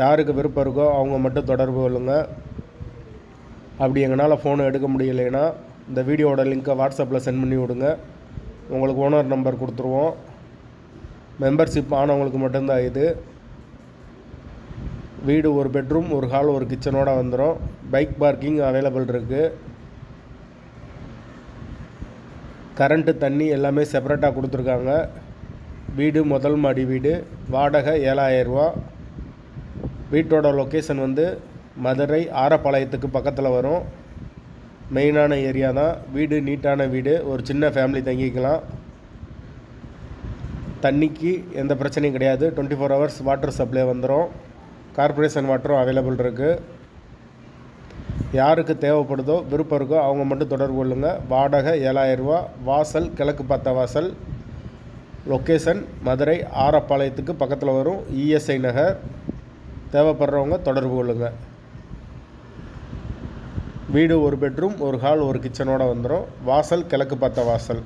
யாருக்கு விருப்பம் இருக்கோ அவங்க மட்டும் தொடர்பு கொள்ளுங்கள் அப்படி எங்களால் ஃபோனை எடுக்க முடியலைன்னா இந்த வீடியோட லிங்க்கை வாட்ஸ்அப்பில் சென்ட் பண்ணி விடுங்க. உங்களுக்கு ஓனர் நம்பர் கொடுத்துருவோம். மெம்பர்ஷிப் ஆனவங்களுக்கு மட்டும்தான் இது. வீடு ஒரு பெட்ரூம் ஒரு ஹால் ஒரு கிச்சனோட வந்துடும் பைக் பார்க்கிங் அவைலபிள் இருக்குது கரண்ட்டு தண்ணி எல்லாமே செப்பரேட்டாக கொடுத்துருக்காங்க. வீடு முதல் மாடி வீடு. வாடகை ஏழாயிரரூவா வீட்டோட லொக்கேஷன் வந்து மதுரை ஆரப்பாளையத்துக்கு பக்கத்தில் வரும். மெயினான ஏரியா தான். வீடு நீட்டான வீடு. ஒரு சின்ன ஃபேமிலி தங்கிக்கலாம். தண்ணிக்கு எந்த பிரச்சனையும் கிடையாது. Twenty four hours water supply வந்துடும் கார்ப்பரேஷன் வாட்டரும் அவைலபிள் இருக்குது யாருக்கு தேவைப்படுதோ விருப்பம் இருக்கோ அவங்க மட்டும் தொடர்பு கொள்ளுங்கள் வாடகை ஏழாயிரரூவா வாசல் கிழக்கு பார்த்த வாசல். லொக்கேஷன் மதுரை ஆரப்பாளையத்துக்கு பக்கத்தில் வரும். இஎஸ்ஐ நகர். தேவைப்படுறவங்க தொடர்பு கொள்ளுங்கள் வீடு ஒரு பெட்ரூம் ஒரு ஹால் ஒரு கிச்சனோட வந்துடும் வாசல் கிழக்கு பார்த்த வாசல்.